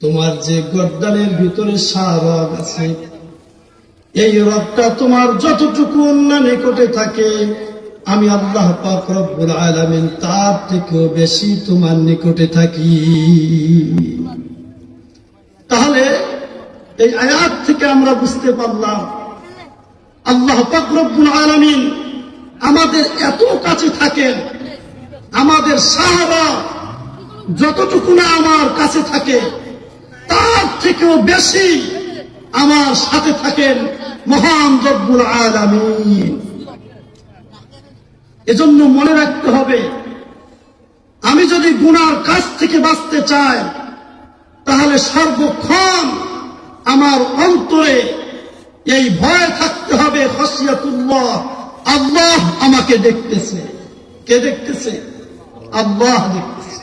তোমার যে গর্দানের ভিতরে রগ আছে, এই রগটা তোমার যতটুকু অন্য নিকটে থাকে, আমি আল্লাহ পাক আলামিন তার থেকেও বেশি তোমার নিকটে থাকি। তাহলে এই আয়াত থেকে আমরা বুঝতে পারলাম, আল্লাহ পাক রব্বুল আলামিন আমাদের এত কাছে থাকেন, আমাদের সাহারা যতটুকু না আমার কাছে থাকে তার থেকেও বেশি আমার সাথে থাকেন মহান রব্বুল আলামিন। এজন্য মনে রাখতে হবে, আমি যদি গুনার কাছ থেকে বাঁচতে চাই, তাহলে সর্বক্ষণ আমার অন্তরে এই ভয় থাকতে হবে, খসিয়াতুল্লাহ। আল্লাহ আমাকে দেখতেছে। কে দেখতেছে? আল্লাহ দেখতেছে।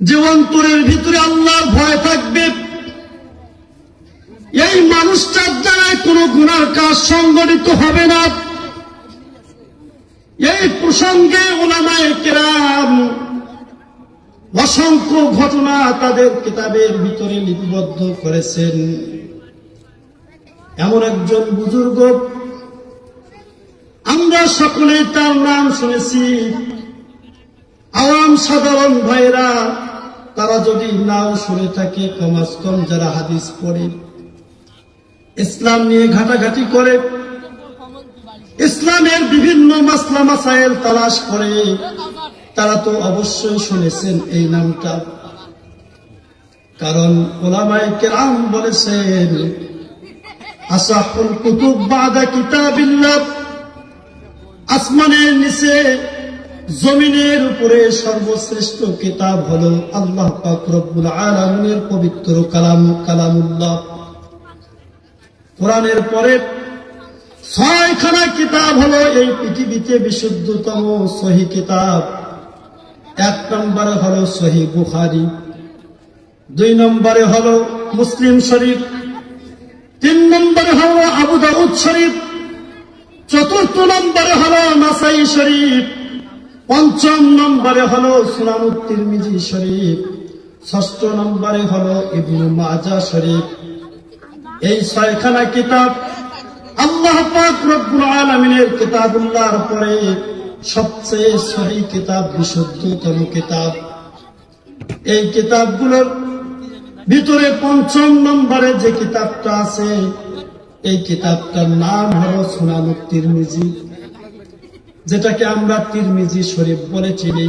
যে অন্তরের ভিতরে আল্লাহর ভয় থাকবে। এই মানুষটার দ্বারা কোনো গুনার কাজ সংগঠিত হবে না। এই প্রসঙ্গে ওলামায় কেরাম অসংখ্য ঘটনা তাদের কিতাবের ভিতরে লিপিবদ্ধ করেছেন। এমন একজন বুজুর্গ, আমরা সকলে তার নাম শুনেছি। আওয়াম সাধারণ ভাইরা তারা যদি নাও শুনে থাকে কমাস কম যারা হাদিস পড়ে। ইসলাম নিয়ে ঘাটাঘাটি করে। ইসলামের বিভিন্ন মাসলা মাসাইল তালাশ করে। তারা তো অবশ্যই শুনেছেন এই নামটা। কারণ ওলামায় কেরাম বলেছেন আসাহুল কুতুব বাদা কিতাবিল্লাহ, আসমানের নিচে জমিনের উপরে সর্বশ্রেষ্ঠ কিতাব হলো আল্লাহ রব্বুল আলামিনের পবিত্র কালাম, কালামুল্লাহ। কোরআনের পরে ছয়খানা কিতাব হলো এই পৃথিবীতে বিশুদ্ধতম সহি কিতাব। এক নম্বরে হলো সহি বুখারি, দুই নম্বরে হলো মুসলিম শরীফ, তিন নম্বরে হলো আবু শরীফ, চতুর্থ নম্বরে হলো নাসাই শরীফ। পঞ্চম নম্বরে হলো সুনানুত মিজি শরীফ, ষষ্ঠ নম্বরে হলো ইবনু মাজা শরীফ। এই ছয়খানা কিতাব আল্লাহ পাক রব্বুল আলামিনের কিতাবুল্লাহর পরে সবচেয়ে সহি কিতাব, বিশুদ্ধতম কিতাব। এই কিতাবগুলোর ভিতরে পঞ্চম নম্বরে যে কিতাবটা আছে, এই কিতাবটার নাম হলো সুনানুত তিরমিজি যেটাকে আমরা তিরমিজি শরীফ বলে চিনি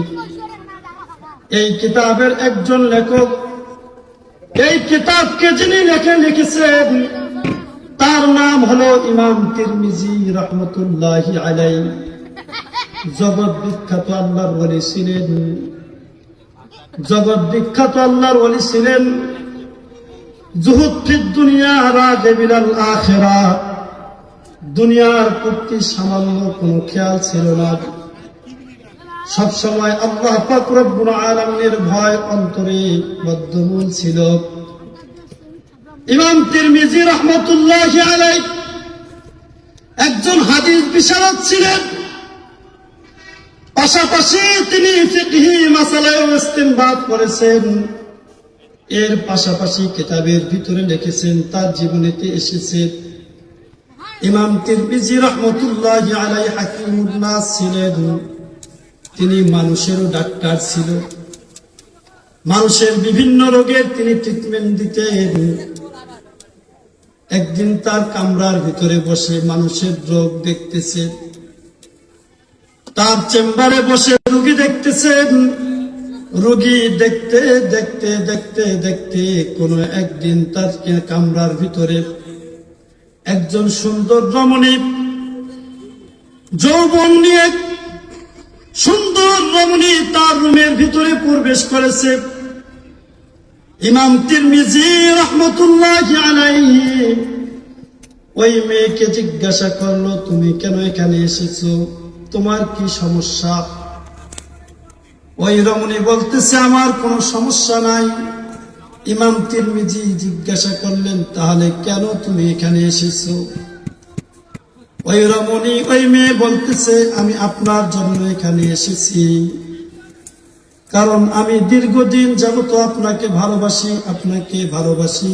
এই কিতাবের একজন লেখক, এই কিতাবকে যিনি লেখে লিখেছেন, তার নাম হলো ইমাম তিরমিজি রহমতুল্লাহ আলাই জগৎ বিখ্যাত আল্লাহর ওলি ছিলেন। জগৎ বিখ্যাত আল্লাহর ওলি ছিলেন। জুহুদ ফিদ দুনিয়া রাগে বিলাল আখেরা দুনিয়ার প্রতি সামান্য কোনো খেয়াল ছিল না। সব সময় আল্লাহ পাক রব্বুল আলামিনের ভয় অন্তরে বদ্ধমূল ছিল। ইমাম তিরমিজি রহমতুল্লাহ আলাই একজন হাদিস বিশারদ ছিলেন। পাশাপাশি তিনি ফিকহি ইস্তেমবাদ করেছেন। এর পাশাপাশি কিতাবের ভিতরে লিখেছেন, তার জীবনেতে এসেছে ইমাম তিরমিজি রহমতুল্লাহ আলাই হাকিমুল্লাহ ছিলেন। তিনি মানুষেরও ডাক্তার ছিল। মানুষের বিভিন্ন রোগের তিনি ট্রিটমেন্ট দিতেন। একদিন তার কামরার ভিতরে বসে মানুষের রোগ দেখতেছে। তার চেম্বারে বসে রুগী দেখতেছেন। রুগী দেখতে দেখতে দেখতে দেখতে কোন একদিন তার কামরার ভিতরে একজন সুন্দর রমণী, যৌবন নিয়ে সুন্দর রমণী তার রুমের ভিতরে প্রবেশ করেছে। ইমাম তিরমিজি রহমতুল্লাহ ওই মেয়েকে জিজ্ঞাসা করল, তুমি কেন এখানে এসেছ? তোমার কি সমস্যা? ওই রমণী বলতেছে, আমার কোনো সমস্যা নাই। ইমাম তিরমিজি জিজ্ঞাসা করলেন, তাহলে কেন তুমি এখানে এসেছ? ওই রমণী ওই মেয়ে বলতেছে, আমি আপনার জন্য এখানে এসেছি। কারণ আমি দীর্ঘদিন যাবত আপনাকে ভালোবাসি আপনাকে ভালোবাসি।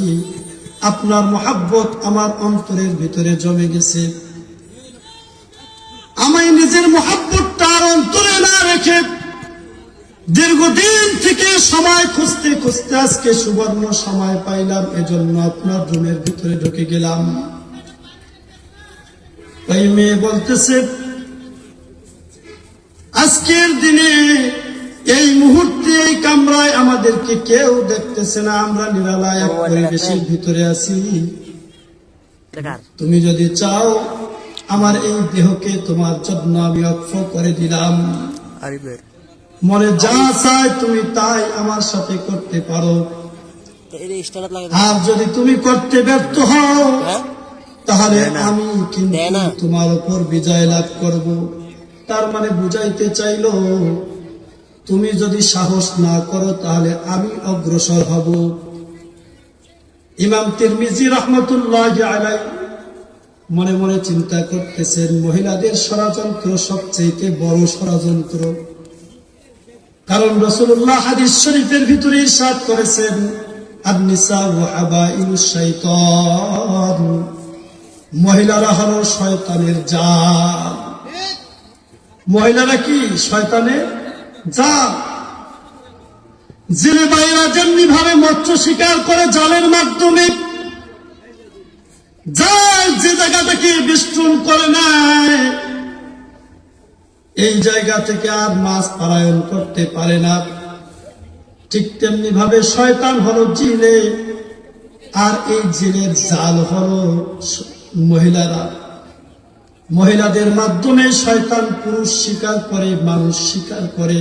আপনার মহাব্বত আমার অন্তরের ভিতরে জমে গেছে। আমায় নিজের মহাব্বতটা আর অন্তরে না রেখে দীর্ঘদিন থেকে সময় খুঁজতে খুঁজতে আজকে সুবর্ণ সময় পাইলাম এজন্য আপনার রুমের ভিতরে ঢুকে গেলাম। ওই মেয়ে বলতেছে আজকের দিনে এই মুহূর্তে এই কামরায় আমাদেরকে কেউ দেখতেছে না আমরা নিরালায় এক পরিবেশের ভিতরে আছি। তুমি যদি চাও আমার এই দেহকে তোমার জন্য আমি অক্ষ করে দিলাম। মনে যা চায় তুমি তাই আমার সাথে করতে পারো। আর যদি তুমি করতে ব্যর্থ হও হ্যাঁ? তাহলে আমি কিন্তু তোমার উপর বিজয় লাভ করব। তার মানে বুঝাইতে চাইলো তুমি যদি সাহস না করো তাহলে আমি অগ্রসর হব। ইমাম তিরমিজি রহমতুল্লাহ আলাই মনে মনে চিন্তা করতেছেন মহিলাদের ষড়যন্ত্র সবচেয়ে বড় ষড়যন্ত্র। কারণ রসুল্লাহ হাদিস শরীফের ভিতরে ইরশাদ করেছেন মহিলারা হলো শয়তানের জাল। মহিলারা কি? শয়তানের জাল। জেলে বাইরা যেমনি ভাবে মৎস্য শিকার করে জালের মাধ্যমে, জাল যে জায়গা থেকে বিস্তুন করে নেয় এই জায়গা থেকে আর মাছ পালায়ন করতে পারে না। ঠিক তেমনি ভাবে শয়তান হলো জিলে, আর এই জিলের জাল হলো মহিলারা। মহিলাদের মাধ্যমে শয়তান পুরুষ স্বীকার করে, মানুষ স্বীকার করে।